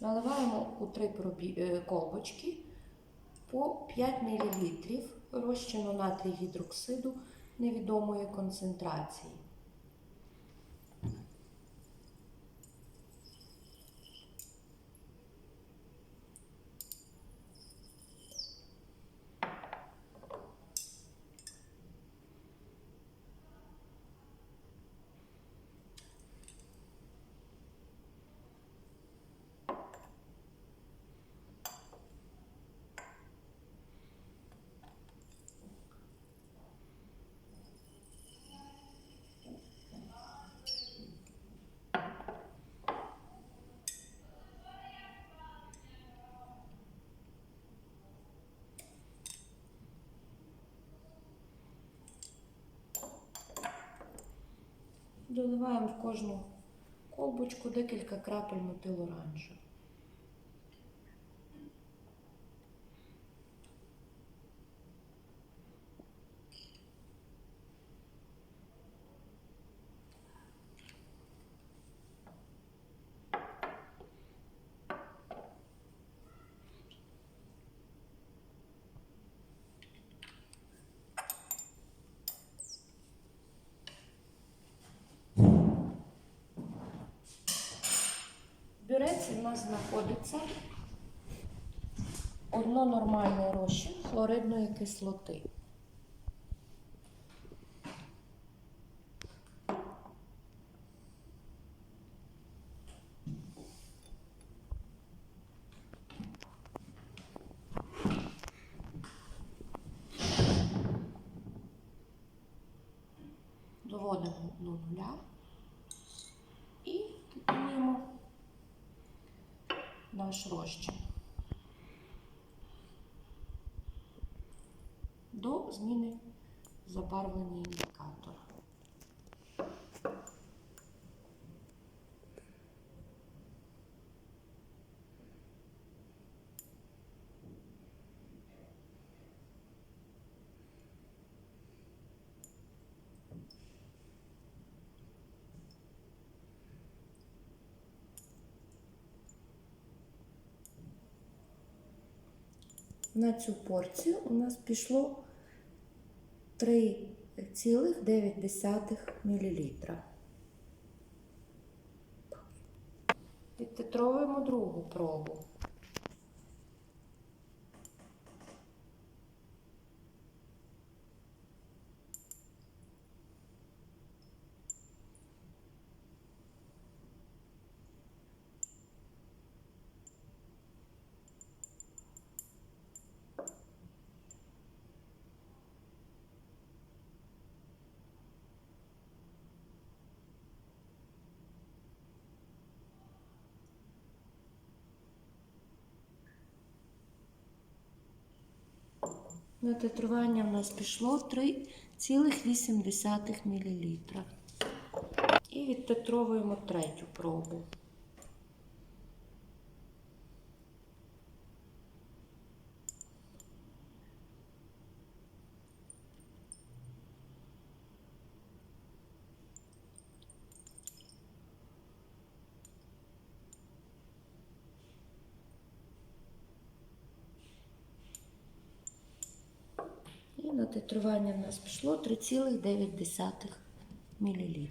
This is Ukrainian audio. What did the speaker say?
Наливаємо у три е, колбочки по 5 мл розчину натрій гідроксиду невідомої концентрації. Доливаємо в кожну колбочку декілька крапель мотил В в нас знаходиться одно нормальний розчин хлоридної кислоти. Доводимо до нуля і кипінуємо наш розчин. До зміни забарвлення На цю порцію у нас пішло 3,9 мл. Відтитровуємо другу пробу. На тетрування в нас пішло 3,8 мл. І відтитровуємо третю пробу. На титрування в нас пішло 3,9 мл.